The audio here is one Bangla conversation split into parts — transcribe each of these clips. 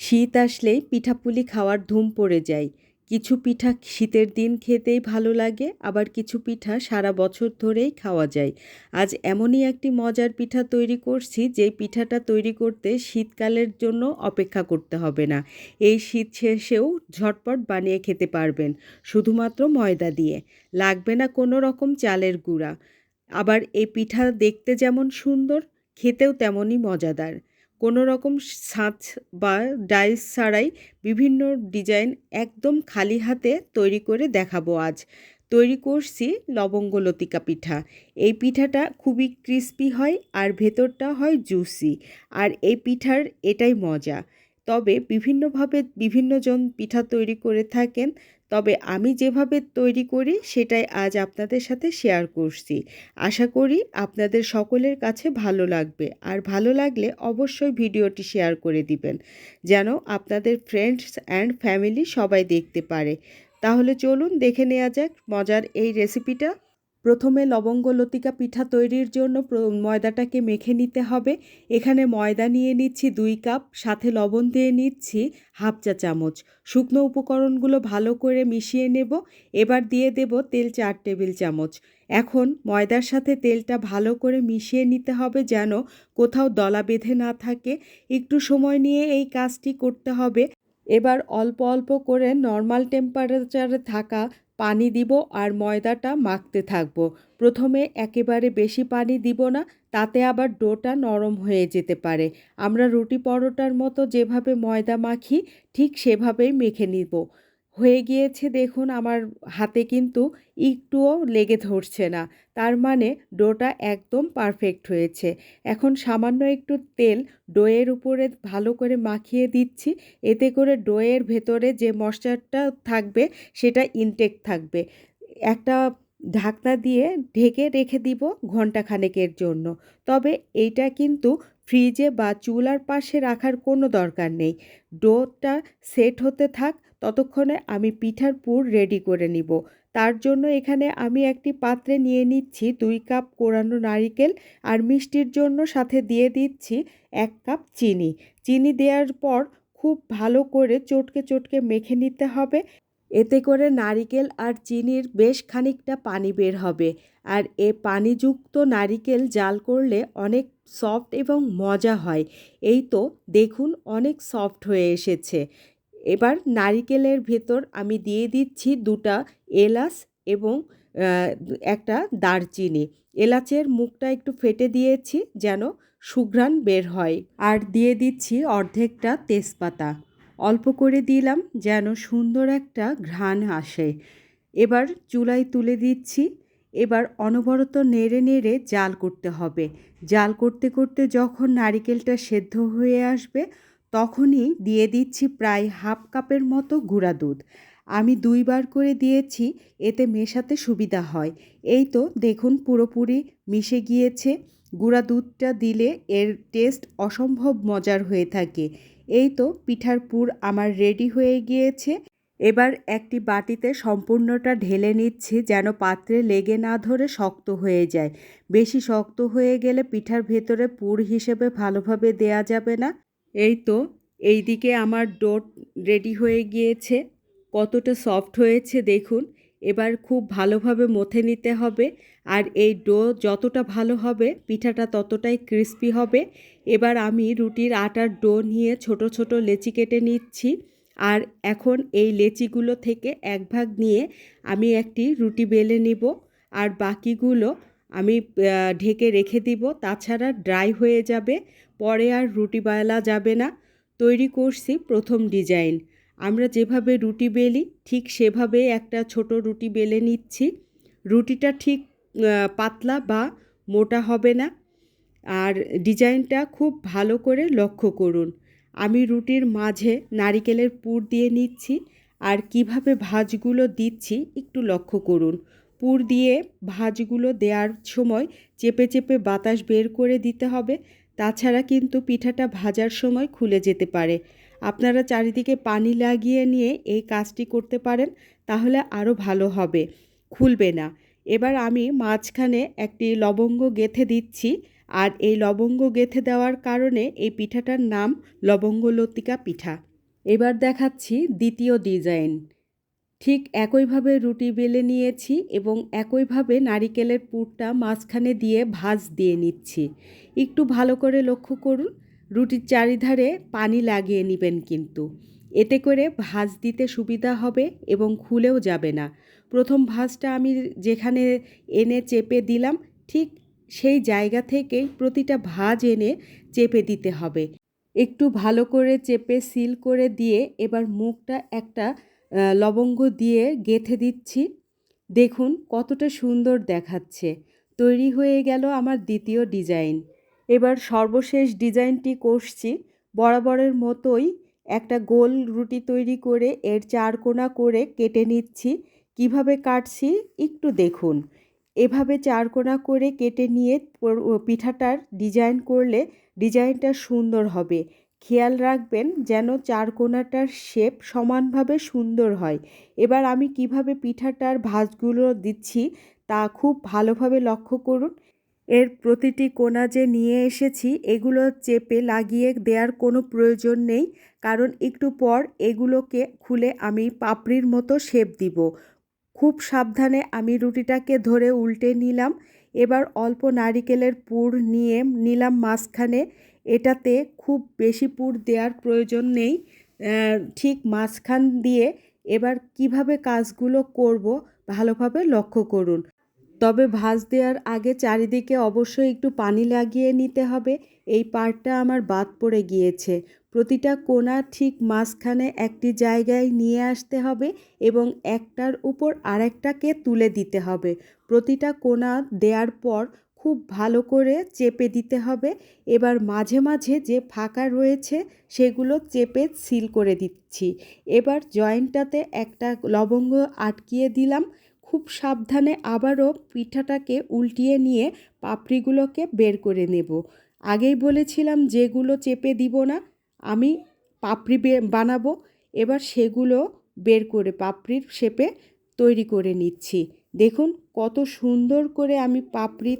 শীত আসলেই পিঠাপুলি খাওয়ার ধুম পড়ে যায়। কিছু পিঠা শীতের দিন খেতেই ভালো লাগে, আবার কিছু পিঠা সারা বছর ধরেই খাওয়া যায়। আজ এমনই একটি মজার পিঠা তৈরি করছি, যেই পিঠাটা তৈরি করতে শীতকালের জন্য অপেক্ষা করতে হবে না। এই শীত শেষেও ঝটপট বানিয়ে খেতে পারবেন, শুধুমাত্র ময়দা দিয়ে। লাগবে না কোনো রকম চালের গুঁড়া। আবার এই পিঠা দেখতে যেমন সুন্দর, খেতেও তেমনই মজাদার। কোনো রকম ছাঁচ বা ডাইস ছাড়াই বিভিন্ন ডিজাইন একদম খালি হাতে তৈরি করে দেখাবো আজ। তৈরি করছি লবঙ্গ লতিকা পিঠা। এই পিঠাটা খুবই ক্রিস্পি হয় আর ভেতরটা হয় জুসি। আর এই পিঠার এটাই মজা। তবে বিভিন্নভাবে বিভিন্নজন পিঠা তৈরি করে থাকেন। তবে আমি যেভাবে তৈরি করি, সেটাই আজ আপনাদের সাথে শেয়ার করছি। আশা করি আপনাদের সকলের কাছে ভালো লাগবে। আর ভালো লাগলে অবশ্যই ভিডিওটি শেয়ার করে দিবেন, যেন আপনাদের ফ্রেন্ডস অ্যান্ড ফ্যামিলি সবাই দেখতে পারে। তাহলে চলুন দেখে নেওয়া যাক মজার এই রেসিপিটা প্রথমে লবঙ্গ লতিকা পিঠা তৈরির জন্য ময়দাটাকে মেখে নিতে হবে। এখানে ময়দা নিয়ে নিচ্ছি দুই কাপ, সাথে লবণ দিয়ে নিচ্ছি হাফ চা চামচ। শুকনো উপকরণগুলো ভালো করে মিশিয়ে নেব। এবার দিয়ে দেব তেল চার টেবিল চামচ। এখন ময়দার সাথে তেলটা ভালো করে মিশিয়ে নিতে হবে যেন কোথাও দলা বেঁধে না থাকে। একটু সময় নিয়ে এই কাজটি করতে হবে। এবার অল্প অল্প করে নর্মাল টেম্পারেচারে থাকা পানি দিব আর ময়দাটা মাখতে থাকব। প্রথমে একেবারে বেশি পানি দিব না, তাতে আবার ডোটা নরম হয়ে যেতে পারে। আমরা রুটি পরোটার মতো যেভাবে ময়দা মাখি, ঠিক সেভাবেই মেখে নিব। হয়ে গিয়েছে দেখুন আমার হাতে কিন্তু একটুও লেগে ধরছে না। তার মানে ডোটা একদম পারফেক্ট হয়েছে। এখন সামান্য একটু তেল ডোয়ের উপরে ভালো করে মাখিয়ে দিচ্ছি। এতে করে ডোয়ের ভেতরে যে মশলাটা থাকবে সেটা ইনটেক থাকবে। একটা ঢাকনা দিয়ে ঢেকে রেখে দিব ঘন্টাখানেকের জন্য। তবে এইটা কিন্তু ফ্রিজে বা চুলার পাশে রাখার কোনো দরকার নেই। ডোটা সেট হতে থাক ততক্ষণে আমি পিঠার পুর রেডি করে নিব। তার জন্য এখানে আমি একটি পাত্রে নিয়ে নিচ্ছি দুই কাপ কোরানো নারিকেল আর মিষ্টির জন্য সাথে দিয়ে দিচ্ছি এক কাপ চিনি। চিনি দেওয়ার পর খুব ভালো করে চটকে চটকে মেখে নিতে হবে। এতে করে নারিকেল আর চিনির বেশ খানিকটা পানি বের হবে। আর এ পানিযুক্ত নারিকেল জাল করলে অনেক সফট এবং মজা হয়। এই তো দেখুন অনেক সফট হয়ে এসেছে। এবার নারিকেলের ভেতর আমি দিয়ে দিচ্ছি দুটা এলাচ এবং একটা দারচিনি। এলাচের মুখটা একটু ফেটে দিয়েছি যেন সুঘ্রাণ বের হয়। আর দিয়ে দিচ্ছি অর্ধেকটা তেজপাতা। অল্প করে দিলাম যেন সুন্দর একটা ঘ্রাণ আসে। এবার চুলায় তুলে দিচ্ছি। এবার অনবরত নেড়ে নেড়ে জাল করতে হবে। জাল করতে করতে যখন নারিকেলটা সেদ্ধ হয়ে আসবে তখনই দিয়ে দিচ্ছি প্রায় হাফ কাপের মতো গুঁড়া দুধ। আমি দুইবার করে দিয়েছি, এতে মেশাতে সুবিধা হয়। এই তো দেখুন পুরোপুরি মিশে গিয়েছে। গুঁড়া দুধটা দিলে এর টেস্ট অসম্ভব মজার হয়ে থাকে। এই তো পিঠার পুর আমার রেডি হয়ে গিয়েছে। এবার একটি বাটিতে সম্পূর্ণটা ঢেলে নিচ্ছি যেন পাত্রে লেগে না ধরে শক্ত হয়ে যায়। বেশি শক্ত হয়ে গেলে পিঠার ভেতরে পুর হিসেবে ভালোভাবে দেয়া যাবে না। এই তো এই দিকে আমার ডোট রেডি হয়ে গিয়েছে। কতটা সফট হয়েছে দেখুন। এবার খুব ভালোভাবে মথে নিতে হবে। আর এই ডো যতটা ভালো হবে, পিঠাটা ততটাই ক্রিস্পি হবে। এবার আমি রুটির আটার ডো নিয়ে ছোট ছোট লেচি কেটে নিচ্ছি। আর এখন এই লেচিগুলো থেকে এক ভাগ নিয়ে আমি একটি রুটি বেলে নিব। আর বাকিগুলো আমি ঢেকে রেখে দিব। তাছাড়া ড্রাই হয়ে যাবে, পরে আর রুটি বেলা যাবে না। তৈরি করছি প্রথম ডিজাইন। আমরা যেভাবে রুটি বেলি, ঠিক সেভাবে একটা ছোট রুটি বেলে নিচ্ছি। রুটিটা ঠিক পাতলা বা মোটা হবে না। আর ডিজাইনটা খুব ভালো করে লক্ষ্য করুন। আমি রুটির মাঝে নারিকেলের পুর দিয়ে নিচ্ছি। আর কীভাবে ভাজগুলো দিচ্ছি একটু লক্ষ্য করুন। পুর দিয়ে ভাজগুলো দেওয়ার সময় চেপে চেপে বাতাস বের করে দিতে হবে। তাছাড়া কিন্তু পিঠাটা ভাজার সময় খুলে যেতে পারে। আপনারা চারিদিকে পানি লাগিয়ে নিয়ে এই কাজটি করতে পারেন, তাহলে আরও ভালো হবে। খুলবে না। এবার আমি মাঝখানে একটি লবঙ্গ গেথে দিচ্ছি, আর এই লবঙ্গ গেথে দেওয়ার কারণে এই পিঠাটার নাম লবঙ্গলতিকা পিঠা। এবার দেখাচ্ছি দ্বিতীয় ডিজাইন। ঠিক একইভাবে রুটি বেলে নিয়েছি এবং একইভাবে নারিকেলের পুরটা মাঝখানে দিয়ে ভাঁজ দিয়ে নিচ্ছি। একটু ভালো করে লক্ষ্য করুন, রুটির চারিধারে পানি লাগিয়ে নেবেন কিন্তু। এতে করে ভাঁজ দিতে সুবিধা হবে এবং খুলেও যাবে না। প্রথম ভাঁজটা আমি যেখানে এনে চেপে দিলাম, ঠিক সেই জায়গা থেকেই প্রতিটা ভাঁজ এনে চেপে দিতে হবে। একটু ভালো করে চেপে সিল করে দিয়ে এবার মুখটা একটা লবঙ্গ দিয়ে গেথে দিচ্ছি। দেখুন কতটা সুন্দর দেখাচ্ছে। তৈরি হয়ে গেল আমার দ্বিতীয় ডিজাইন। এবার সর্বশেষ ডিজাইনটি করছি বরাবরের মতোই একটা গোল রুটি তৈরি করে এর চার কোনা করে কেটে নিচ্ছি। কীভাবে কাটছি একটু দেখুন। এভাবে চার কোনা করে কেটে নিয়ে পিঠাটার ডিজাইন করলে ডিজাইনটা সুন্দর হবে। খেয়াল রাখবেন যেন চার কোনাটার শেপ সমানভাবে সুন্দর হয়। এবার আমি কীভাবে পিঠাটার ভাঁজগুলো দিচ্ছি তা খুব ভালোভাবে লক্ষ্য করুন। এর প্রতিটি কোনা যে নিয়ে এসেছি, এগুলো চেপে লাগিয়ে দেওয়ার কোনো প্রয়োজন নেই, কারণ একটু পর এগুলোকে খুলে আমি পাপড়ির মতো শেপ দিব। খুব সাবধানে আমি রুটিটাকে ধরে উল্টে নিলাম। এবার অল্প নারিকেলের পুর নিয়ে নিলাম মাঝখানে। এটাতে খুব বেশি পুর দেওয়ার প্রয়োজন নেই। ঠিক মাঝখান দিয়ে এবার কীভাবে কাজগুলো করব ভালোভাবে লক্ষ্য করুন। তবে ভাজ দেওয়ার আগে চারিদিকে অবশ্যই একটু পানি লাগিয়ে নিতে হবে। এই পার্টটা আমার বাদ পড়ে গিয়েছে। প্রতিটা কোনা ঠিক মাঝখানে একটি জায়গায় নিয়ে আসতে হবে এবং একটার উপর আরেকটাকে তুলে দিতে হবে। প্রতিটা কোনা দেওয়ার পর খুব ভালো করে চেপে দিতে হবে। এবার মাঝে মাঝে যে ফাঁকা রয়েছে সেগুলো চেপে সিল করে দিচ্ছি। এবার জয়েন্টটাতে একটা লবঙ্গ আটকিয়ে দিলাম। খুব সাবধানে আবারও পিঠাটাকে উল্টিয়ে নিয়ে পাপড়িগুলোকে বের করে নেব। আগেই বলেছিলাম যেগুলো চেপে দিব না, আমি পাপড়ি বানাবো। এবার সেগুলো বের করে পাপড়ির শেপে তৈরি করে নিচ্ছি। দেখুন কত সুন্দর করে আমি পাপড়ি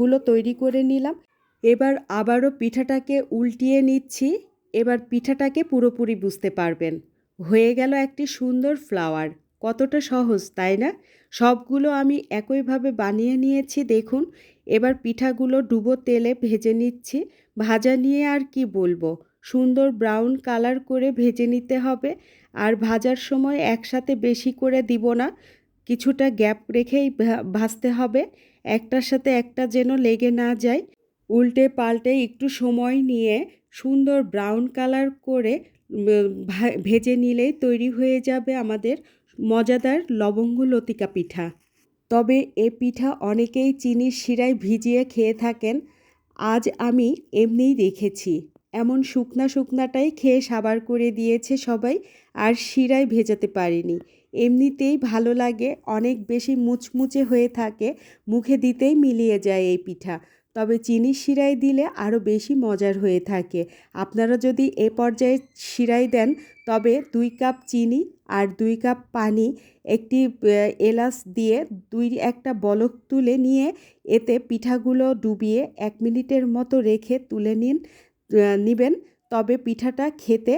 গুলো তৈরি করে নিলাম। এবার আবারও পিঠাটাকে উল্টিয়ে নিচ্ছি। এবার পিঠাটাকে পুরোপুরি বুঝতে পারবেন। হয়ে গেল একটি সুন্দর ফ্লাওয়ার কতটা সহজ, তাই না? সবগুলো আমি একইভাবে বানিয়ে নিয়েছি, দেখুন। এবার পিঠাগুলো ডুবো তেলে ভেজে নিচ্ছি। ভাজা নিয়ে আর কি বলব? সুন্দর ব্রাউন কালার করে ভেজে নিতে হবে। আর ভাজার সময় একসাথে বেশি করে দিব না। কিছুটা গ্যাপ রেখেই ভাজতে হবে। একটার সাথে একটা যেন লেগে না যায়। উল্টে পাল্টে একটু সময় নিয়ে সুন্দর ব্রাউন কালার করে ভেজে নিলেই তৈরি হয়ে যাবে আমাদের মজাদার লবঙ্গ লতিকা পিঠা। তবে এ পিঠা অনেকেই চিনির শিরায় ভিজিয়ে খেয়ে থাকেন। আজ আমি এমনিই দেখেছি। এমন শুকনা শুকনাটাই খেয়ে সাবার করে দিয়েছে সবাই, আর শিরায় ভেজাতে পারিনি। এমনিতেই ভালো লাগে, অনেক বেশি মুচমুচে হয়ে থাকে, মুখে দিতেই মিলিয়ে যায় এই পিঠা। তবে চিনি শিরাই দিলে আরও বেশি মজার হয়ে থাকে। আপনারা যদি এ পর্যায়ে শিরাই দেন, তবে দুই কাপ চিনি আর দুই কাপ পানি, একটি এলাচ দিয়ে দুই একটা বলক তুলে নিয়ে এতে পিঠাগুলো ডুবিয়ে এক মিনিটের মতো রেখে তুলে নিন নিবেন। তবে পিঠাটা খেতে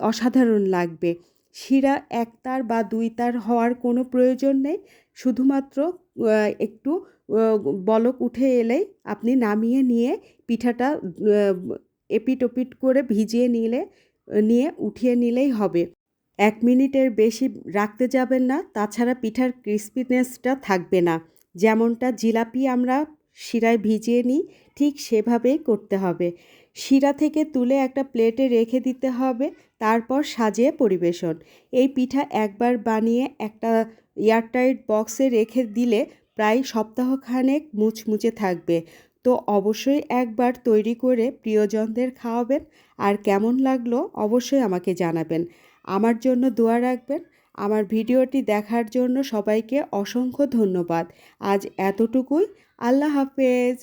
অসাধারণ লাগবে। শিরা এক তার বা দুই তার হওয়ার কোনো প্রয়োজন নেই। শুধুমাত্র একটু বলক উঠে এলেই আপনি নামিয়ে নিয়ে পিঠাটা এপিট ওপিট করে ভিজিয়ে নিলে, নিয়ে উঠিয়ে নিলেই হবে। এক মিনিটের বেশি রাখতে যাবেন না, তাছাড়া পিঠার ক্রিসপিনেসটা থাকবে না। যেমনটা জিলাপি আমরা শিরায় ভিজিয়ে নিই, ঠিক সেভাবেই করতে হবে। শিরা থেকে তুলে একটা প্লেটে রেখে দিতে হবে। তারপর সাজিয়ে পরিবেশন। এই পিঠা একবার বানিয়ে একটা এয়ারটাইট বক্সে রেখে দিলে প্রায় সপ্তাহখানেক মুচমুচে থাকবে। তো অবশ্যই একবার তৈরি করে প্রিয়জনদের খাওয়াবেন। আর কেমন লাগল অবশ্যই আমাকে জানাবেন। আমার জন্য দোয়া রাখবেন। আমার ভিডিওটি দেখার জন্য সবাইকে অসংখ্য ধন্যবাদ। আজ এতটুকুই। আল্লাহ হাফেজ।